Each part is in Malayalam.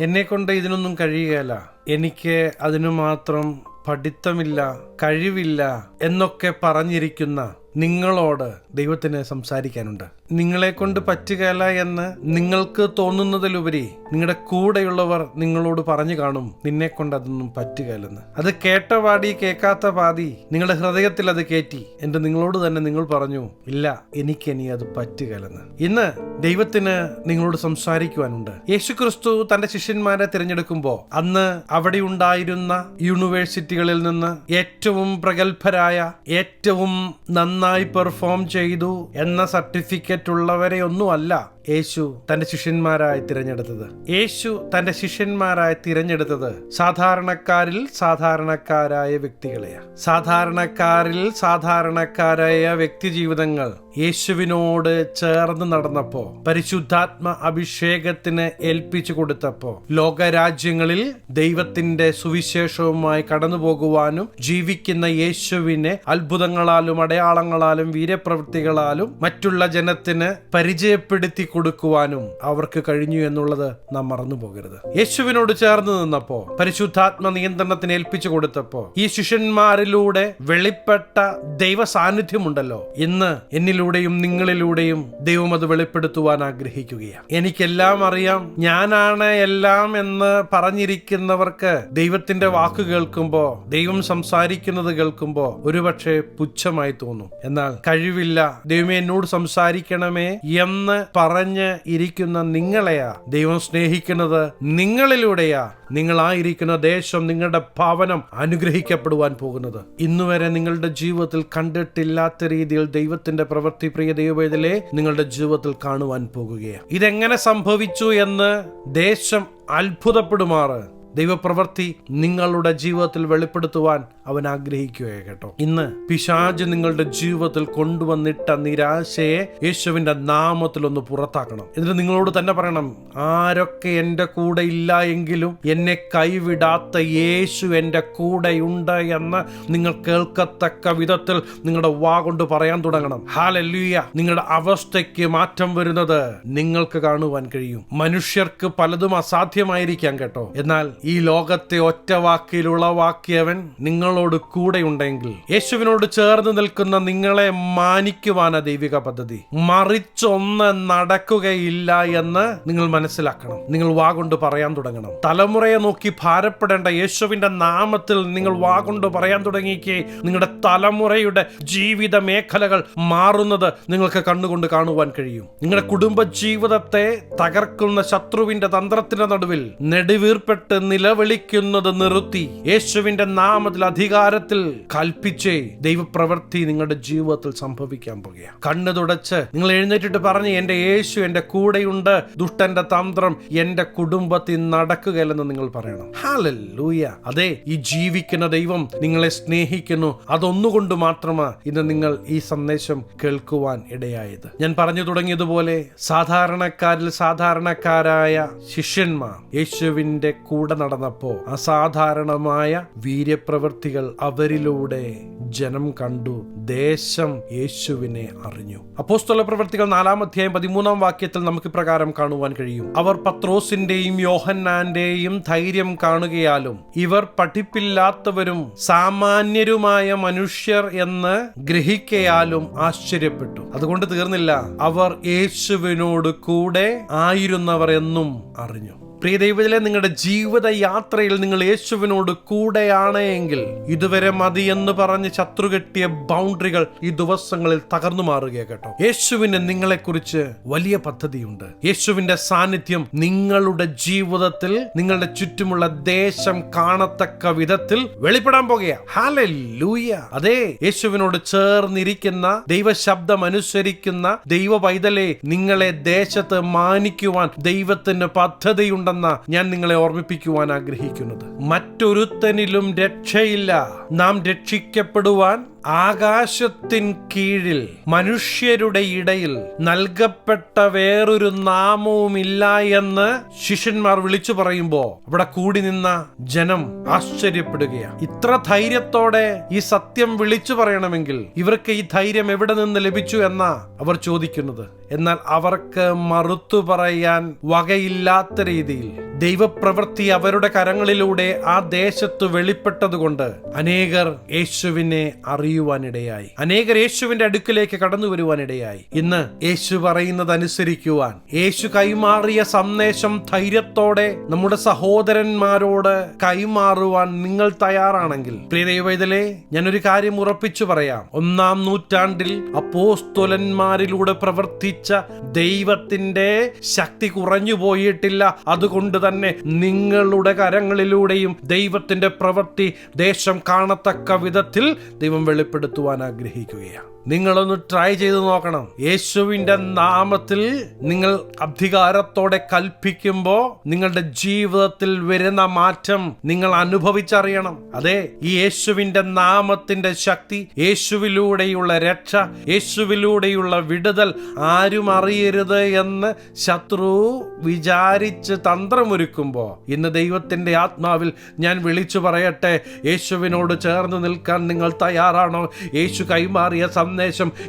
എന്നെ കൊണ്ട് ഇതിനൊന്നും കഴിയുകയില്ല. എനിക്ക് അതിനു മാത്രം പഠിത്തമില്ല കഴിവില്ല എന്നൊക്കെ പറഞ്ഞിരിക്കുന്ന നിങ്ങളോട് ദൈവത്തിന് സംസാരിക്കാനുണ്ട്. നിങ്ങളെ കൊണ്ട് പറ്റുകയല്ല എന്ന് നിങ്ങൾക്ക് തോന്നുന്നതിലുപരി നിങ്ങളുടെ കൂടെയുള്ളവർ നിങ്ങളോട് പറഞ്ഞു കാണും. നിന്നെ കൊണ്ട് അതൊന്നും പറ്റുകയല്ലെന്ന്. അത് കേട്ട പാടി കേൾക്കാത്ത പാതി നിങ്ങളുടെ ഹൃദയത്തിൽ അത് കയറ്റി എന്റെ നിങ്ങളോട് തന്നെ നിങ്ങൾ പറഞ്ഞു ഇല്ല എനിക്കിനി അത് പറ്റുകയല്ലെന്ന്. ഇന്ന് ദൈവത്തിന് നിങ്ങളോട് സംസാരിക്കുവാനുണ്ട്. യേശുക്രിസ്തു തന്റെ ശിഷ്യന്മാരെ തിരഞ്ഞെടുക്കുമ്പോൾ അന്ന് അവിടെ ഉണ്ടായിരുന്ന യൂണിവേഴ്സിറ്റികളിൽ നിന്ന് ഏറ്റവും പ്രഗത്ഭരായ ഏറ്റവും നന്നായി പെർഫോം ചെയ്തു എന്ന സർട്ടിഫിക്കറ്റ് ഉള്ളവരെ ഒന്നുമല്ല യേശു തന്റെ ശിഷ്യന്മാരായി തിരഞ്ഞെടുത്തത്. യേശു തന്റെ ശിഷ്യന്മാരായി തിരഞ്ഞെടുത്തത് സാധാരണക്കാരിൽ സാധാരണക്കാരായ വ്യക്തികളെയാണ് സാധാരണക്കാരിൽ സാധാരണക്കാരായ വ്യക്തി ജീവിതങ്ങൾ യേശുവിനോട് ചേർന്ന് നടന്നപ്പോ പരിശുദ്ധാത്മ അഭിഷേകത്തിന് ഏൽപ്പിച്ചു കൊടുത്തപ്പോ ലോകരാജ്യങ്ങളിൽ ദൈവത്തിന്റെ സുവിശേഷവുമായി കടന്നു പോകുവാനും ജീവിക്കുന്ന യേശുവിനെ അത്ഭുതങ്ങളാലും അടയാളങ്ങളാലും വീരപ്രവൃത്തികളാലും മറ്റുള്ള ജനത്തിന് പരിചയപ്പെടുത്തി കൊടുക്കുവാനും അവർക്ക് കഴിഞ്ഞു എന്നുള്ളത് നാം മറന്നു പോകരുത് യേശുവിനോട് ചേർന്ന് നിന്നപ്പോ പരിശുദ്ധാത്മ നിയന്ത്രണത്തിന് ഏൽപ്പിച്ചു കൊടുത്തപ്പോ ഈ ശിഷ്യന്മാരിലൂടെ വെളിപ്പെട്ട ദൈവ സാന്നിധ്യമുണ്ടല്ലോ ഇന്ന് എന്നിലൂടെയും നിങ്ങളിലൂടെയും ദൈവം അത് വെളിപ്പെടുത്തുവാൻ ആഗ്രഹിക്കുകയാണ്. എനിക്കെല്ലാം അറിയാം ഞാനാണ് എല്ലാം എന്ന് പറഞ്ഞിരിക്കുന്നവർക്ക് ദൈവത്തിന്റെ വാക്ക് കേൾക്കുമ്പോ ദൈവം സംസാരിക്കുന്നത് കേൾക്കുമ്പോ ഒരുപക്ഷെ പുച്ഛമായി തോന്നും. എന്നാൽ കഴിവില്ല ദൈവമേ എന്നോട് സംസാരിക്കണമേ എന്ന് പറഞ്ഞ് ഇരിക്കുന്ന നിങ്ങളെയാ ദൈവം സ്നേഹിക്കുന്നത്. നിങ്ങളിലൂടെയാ നിങ്ങളായിരിക്കുന്ന ദേശം നിങ്ങളുടെ ഭവനം അനുഗ്രഹിക്കപ്പെടുവാൻ പോകുന്നത്. ഇന്നുവരെ നിങ്ങളുടെ ജീവിതത്തിൽ കണ്ടിട്ടില്ലാത്ത രീതിയിൽ ദൈവത്തിന്റെ പ്രവൃത്തി പ്രിയ ദൈവവേദലെ നിങ്ങളുടെ ജീവിതത്തിൽ കാണുവാൻ പോകുകയാണ്. ഇതെങ്ങനെ സംഭവിച്ചു എന്ന് ദേശം അത്ഭുതപ്പെടുമാറ്. ദൈവപ്രവൃത്തി നിങ്ങളുടെ ജീവിതത്തിൽ വെളിപ്പെടുത്തുവാൻ അവൻ ആഗ്രഹിക്കുകയെ കേട്ടോ. ഇന്ന് പിശാജ് നിങ്ങളുടെ ജീവിതത്തിൽ കൊണ്ടുവന്നിട്ട നിരാശയെ യേശുവിന്റെ നാമത്തിൽ ഒന്ന് പുറത്താക്കണം. എന്നിട്ട് നിങ്ങളോട് തന്നെ പറയണം ആരൊക്കെ എന്റെ കൂടെ ഇല്ല എങ്കിലും എന്നെ കൈവിടാത്ത യേശു എന്റെ കൂടെയുണ്ട് എന്ന് നിങ്ങൾ കേൾക്കത്തക്ക വിധത്തിൽ നിങ്ങളുടെ വാ കൊണ്ട് പറയാൻ തുടങ്ങണം. ഹാലല്ലുയ നിങ്ങളുടെ അവസ്ഥയ്ക്ക് മാറ്റം വരുന്നത് നിങ്ങൾക്ക് കാണുവാൻ കഴിയും. മനുഷ്യർക്ക് പലതും അസാധ്യമായിരിക്കാം കേട്ടോ. എന്നാൽ ഈ ലോകത്തെ ഒറ്റ വാക്കിൽ ഉളവാക്കിയവൻ നിങ്ങളോട് കൂടെയുണ്ടെങ്കിൽ യേശുവിനോട് ചേർന്ന് നിൽക്കുന്ന നിങ്ങളെ മാനിക്കുവാന ദൈവിക പദ്ധതി. മറിച്ചൊന്ന് നടക്കുകയില്ല എന്ന് നിങ്ങൾ മനസ്സിലാക്കണം. നിങ്ങൾ വാ കൊണ്ട് പറയാൻ തുടങ്ങണം. തലമുറയെ നോക്കി ഭാരപ്പെടേണ്ട യേശുവിന്റെ നാമത്തിൽ നിങ്ങൾ വാ കൊണ്ട് പറയാൻ തുടങ്ങിക്കേ. നിങ്ങളുടെ തലമുറയുടെ ജീവിത മേഖലകൾ മാറുന്നത് നിങ്ങൾക്ക് കണ്ണുകൊണ്ട് കാണുവാൻ കഴിയും. നിങ്ങളുടെ കുടുംബ ജീവിതത്തെ തകർക്കുന്ന ശത്രുവിന്റെ തന്ത്രത്തിന്റെ നടുവിൽ നെടുവീർപ്പെട്ട് നിലവിളിക്കുന്നത് നിർത്തി. യേശുവിന്റെ നാമത്തിൽ അധികാരത്തിൽ കൽപ്പിച്ചേ ദൈവപ്രവൃത്തി നിങ്ങളുടെ ജീവിതത്തിൽ സംഭവിക്കാൻ പോകുകയാണ്. കണ്ണു തുടച്ച് നിങ്ങൾ എഴുന്നേറ്റിട്ട് പറഞ്ഞ് എന്റെ യേശു എന്റെ കൂടെയുണ്ട്. ദുഷ്ടന്റെ തന്ത്രം എന്റെ കുടുംബത്തിൽ നടക്കുകയില്ലെന്ന് നിങ്ങൾ പറയണം. ഹാലൂയ അതെ ഈ ജീവിക്കുന്ന ദൈവം നിങ്ങളെ സ്നേഹിക്കുന്നു. അതൊന്നുകൊണ്ട് മാത്രമാണ് ഇന്ന് നിങ്ങൾ ഈ സന്ദേശം കേൾക്കുവാൻ ഇടയായത്. ഞാൻ പറഞ്ഞു തുടങ്ങിയതുപോലെ സാധാരണക്കാരിൽ സാധാരണക്കാരായ ശിഷ്യന്മാർ യേശുവിന്റെ കൂടെ നടന്നപ്പോ അസാധാരണമായ വീര്യപ്രവൃത്തികൾ അവരിലൂടെ ജനം കണ്ടു. ദേശം യേശുവിനെ അറിഞ്ഞു. അപ്പോസ്തല പ്രവൃത്തികൾ നാലാം അധ്യായം പതിമൂന്നാം വാക്യത്തിൽ നമുക്ക് പ്രകാരം കാണുവാൻ കഴിയും. അവർ പത്രോസിന്റെയും യോഹന്നാന്റെയും ധൈര്യം കാണുകയാലും ഇവർ പഠിപ്പില്ലാത്തവരും സാമാന്യരുമായ മനുഷ്യർ എന്ന് ഗ്രഹിക്കയാലും ആശ്ചര്യപ്പെട്ടു. അതുകൊണ്ട് തീർന്നില്ല. അവർ യേശുവിനോട് കൂടെ ആയിരുന്നവർ എന്നും അറിഞ്ഞു. പ്രിയ ദൈവത്തിലെ നിങ്ങളുടെ ജീവിത യാത്രയിൽ നിങ്ങൾ യേശുവിനോട് കൂടെയാണ് എങ്കിൽ ഇതുവരെ മതി എന്ന് പറഞ്ഞ് ശത്രു കെട്ടിയ ബൗണ്ടറികൾ ഈ ദിവസങ്ങളിൽ തകർന്നു മാറുകയാണ് കേട്ടോ. യേശുവിന് നിങ്ങളെക്കുറിച്ച് വലിയ പദ്ധതിയുണ്ട്. യേശുവിന്റെ സാന്നിധ്യം നിങ്ങളുടെ ജീവിതത്തിൽ നിങ്ങളുടെ ചുറ്റുമുള്ള ദേശം കാണത്തക്ക വിധത്തിൽ വെളിപ്പെടാൻ പോകുക ലൂയ അതെ യേശുവിനോട് ചേർന്നിരിക്കുന്ന ദൈവശബ്ദം അനുസരിക്കുന്ന ദൈവ പൈതലെ നിങ്ങളെ ദേശത്ത് മാനിക്കുവാൻ ദൈവത്തിന് പദ്ധതിയുണ്ടെന്ന ഞാൻ നിങ്ങളെ ഓർമ്മിപ്പിക്കുവാൻ ആഗ്രഹിക്കുന്നത്. മറ്റൊരുത്തനിലും രക്ഷയില്ല. നാം രക്ഷിക്കപ്പെടുവാൻ ആകാശത്തിൻ കീഴിൽ മനുഷ്യരുടെ ഇടയിൽ നൽകപ്പെട്ട വേറൊരു നാമവുമില്ല എന്ന് ശിഷ്യന്മാർ വിളിച്ചു പറയുമ്പോ അവിടെ കൂടി നിന്ന ജനം ആശ്ചര്യപ്പെടുകയാണ്. ഇത്ര ധൈര്യത്തോടെ ഈ സത്യം വിളിച്ചു പറയണമെങ്കിൽ ഇവർക്ക് ഈ ധൈര്യം എവിടെ നിന്ന് ലഭിച്ചു എന്നാ അവർ ചോദിക്കുന്നത്. എന്നാൽ അവർക്ക് മറുത്തു പറയാൻ വകയില്ലാത്ത രീതിയിൽ ദൈവപ്രവൃത്തി അവരുടെ കരങ്ങളിലൂടെ ആ ദേശത്ത് വെളിപ്പെട്ടതുകൊണ്ട് അനേകർ യേശുവിനെ അറിയുവാനിടയായി. അനേകർ യേശുവിന്റെ അടുക്കിലേക്ക് കടന്നു വരുവാനിടയായി. ഇന്ന് യേശു പറയുന്നത് അനുസരിക്കുവാൻ യേശു കൈമാറിയ സന്ദേശം ധൈര്യത്തോടെ നമ്മുടെ സഹോദരന്മാരോട് കൈമാറുവാൻ നിങ്ങൾ തയ്യാറാണെങ്കിൽ പ്രിയ ഞാനൊരു കാര്യം ഉറപ്പിച്ചു പറയാം. ഒന്നാം നൂറ്റാണ്ടിൽ അപ്പോസ്തുലന്മാരിലൂടെ പ്രവർത്തിച്ച ദൈവത്തിന്റെ ശക്തി കുറഞ്ഞു പോയിട്ടില്ല അതുകൊണ്ട് തന്നെ നിങ്ങളുടെ കരങ്ങളിലൂടെയും ദൈവത്തിന്റെ പ്രവൃത്തി ദേശം കാണത്തക്ക വിധത്തിൽ ദൈവം വെളിപ്പെടുത്തുവാൻ ആഗ്രഹിക്കുകയാണ്. നിങ്ങളൊന്ന് ട്രൈ ചെയ്ത് നോക്കണം. യേശുവിന്റെ നാമത്തിൽ നിങ്ങൾ അധികാരത്തോടെ കൽപ്പിക്കുമ്പോൾ നിങ്ങളുടെ ജീവിതത്തിൽ വരുന്ന മാറ്റം നിങ്ങൾ അനുഭവിച്ചറിയണം. അതെ ഈ യേശുവിന്റെ നാമത്തിന്റെ ശക്തി യേശുവിലൂടെയുള്ള രക്ഷ യേശുവിലൂടെയുള്ള വിടുതൽ ആരും അറിയരുത് എന്ന് ശത്രു വിചാരിച്ച് തന്ത്രമൊരുക്കുമ്പോൾ ഇന്ന് ദൈവത്തിന്റെ ആത്മാവിൽ ഞാൻ വിളിച്ചു പറയട്ടെ. യേശുവിനോട് ചേർന്ന് നിൽക്കാൻ നിങ്ങൾ തയ്യാറാണോ? യേശു കൈമാറിയ സന്ദേശം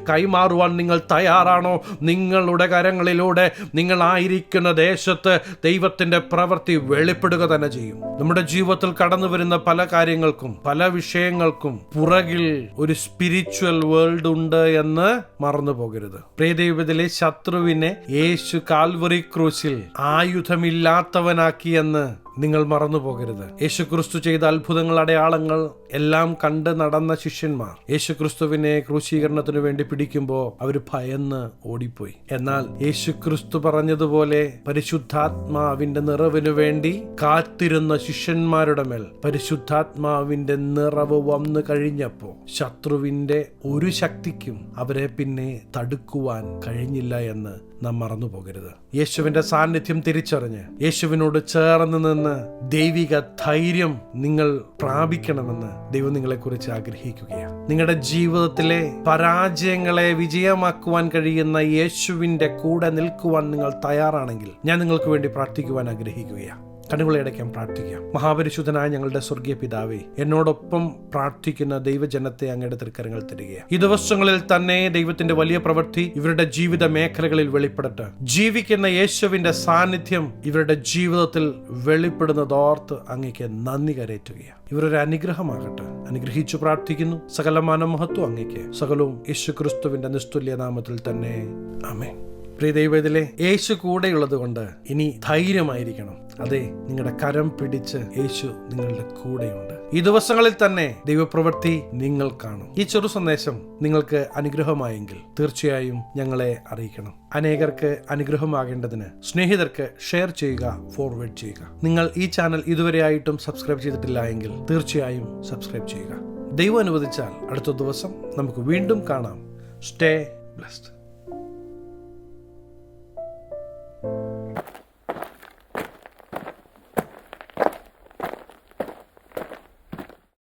കൈമാറുവാൻ നിങ്ങൾ തയ്യാറാണോ? നിങ്ങളുടെ കരങ്ങളിലൂടെ നിങ്ങളായിരിക്കുന്ന ദേശത്ത് ദൈവത്തിന്റെ പ്രവൃത്തി വെളിപ്പെടുക തന്നെ ചെയ്യും. നമ്മുടെ ജീവിതത്തിൽ കടന്നു വരുന്ന പല കാര്യങ്ങൾക്കും പല വിഷയങ്ങൾക്കും പുറകിൽ ഒരു സ്പിരിച്വൽ വേൾഡ് ഉണ്ട് എന്ന് മറന്നു പോകരുത്. പ്രിയദൈവത്തിലെ ശത്രുവിനെ യേശു കാൽവറി ക്രൂസിൽ ആയുധമില്ലാത്തവനാക്കിയെന്ന് നിങ്ങൾ മറന്നു പോകരുത് യേശുക്രിസ്തു ചെയ്ത അത്ഭുതങ്ങൾ അടയാളങ്ങൾ എല്ലാം കണ്ട് നടന്ന ശിഷ്യന്മാർ യേശുക്രിസ്തുവിനെ ക്രൂശീകരണത്തിനു വേണ്ടി പിടിക്കുമ്പോൾ അവർ ഭയന്ന് ഓടിപ്പോയി. എന്നാൽ യേശുക്രിസ്തു പറഞ്ഞതുപോലെ പരിശുദ്ധാത്മാവിന്റെ നിറവിനു വേണ്ടി കാത്തിരുന്ന ശിഷ്യന്മാരുടെ മേൽ പരിശുദ്ധാത്മാവിന്റെ നിറവ് വന്നു കഴിഞ്ഞപ്പോൾ ശത്രുവിന്റെ ഒരു ശക്തിക്കും അവരെ പിന്നെ തടുക്കുവാൻ കഴിഞ്ഞില്ല എന്ന് നാം മറന്നു പോകരുത്. യേശുവിന്റെ സാന്നിധ്യം തിരിച്ചറിഞ്ഞ് യേശുവിനോട് ചേർന്ന് നിന്ന് ദൈവിക ധൈര്യം നിങ്ങൾ പ്രാപിക്കണമെന്ന് ദൈവം നിങ്ങളെക്കുറിച്ച് ആഗ്രഹിക്കുകയാണ്. നിങ്ങളുടെ ജീവിതത്തിലെ പരാജയങ്ങളെ വിജയമാക്കുവാൻ കഴിയുന്ന യേശുവിന്റെ കൂടെ നിൽക്കുവാൻ നിങ്ങൾ തയ്യാറാണെങ്കിൽ ഞാൻ നിങ്ങൾക്ക് വേണ്ടി പ്രാർത്ഥിക്കുവാൻ ആഗ്രഹിക്കുകയാണ്. കണ്ണുകളെ അടയ്ക്കാൻ പ്രാർത്ഥിക്കാം. മഹാപരിശുദ്ധനായ ഞങ്ങളുടെ സ്വർഗീയ പിതാവേ എന്നോടൊപ്പം പ്രാർത്ഥിക്കുന്ന ദൈവജനത്തെ അങ്ങയുടെ തൃക്കരങ്ങൾ തരികയാണ് ഈ ദിവസങ്ങളിൽ തന്നെ ദൈവത്തിന്റെ വലിയ പ്രവൃത്തി ഇവരുടെ ജീവിത മേഖലകളിൽ വെളിപ്പെടട്ടെ. ജീവിക്കുന്ന യേശുവിന്റെ സാന്നിധ്യം ഇവരുടെ ജീവിതത്തിൽ വെളിപ്പെടുന്നതോർത്ത് അങ്ങേക്ക് നന്ദി കരയറ്റുകയാണ് ഇവരൊരു അനുഗ്രഹമാകട്ടെ. അനുഗ്രഹിച്ചു പ്രാർത്ഥിക്കുന്നു. സകല മനമഹത്വം അങ്ങേക്ക് സകലവും യേശു ക്രിസ്തുവിന്റെ നിസ്തുല്യ നാമത്തിൽ തന്നെ. അമേൻ പ്രിയ ദൈവത്തിലെ യേശു കൂടെയുള്ളത് കൊണ്ട് ഇനി ധൈര്യമായിരിക്കണം. അതെ നിങ്ങളുടെ കരം പിടിച്ച് യേശു നിങ്ങളുടെ കൂടെയുണ്ട്. ഈ ദിവസങ്ങളിൽ തന്നെ ദൈവപ്രവൃത്തി നിങ്ങൾ കാണും. ഈ ചെറു സന്ദേശം നിങ്ങൾക്ക് അനുഗ്രഹമായെങ്കിൽ തീർച്ചയായും ഞങ്ങളെ അറിയിക്കണം. അനേകർക്ക് അനുഗ്രഹമാകേണ്ടതിന് സ്നേഹിതർക്ക് ഷെയർ ചെയ്യുക ഫോർവേഡ് ചെയ്യുക. നിങ്ങൾ ഈ ചാനൽ ഇതുവരെയായിട്ടും സബ്സ്ക്രൈബ് ചെയ്തിട്ടില്ല എങ്കിൽ തീർച്ചയായും സബ്സ്ക്രൈബ് ചെയ്യുക. ദൈവം അനുവദിച്ചാൽ അടുത്ത ദിവസം നമുക്ക് വീണ്ടും കാണാം. Stay blessed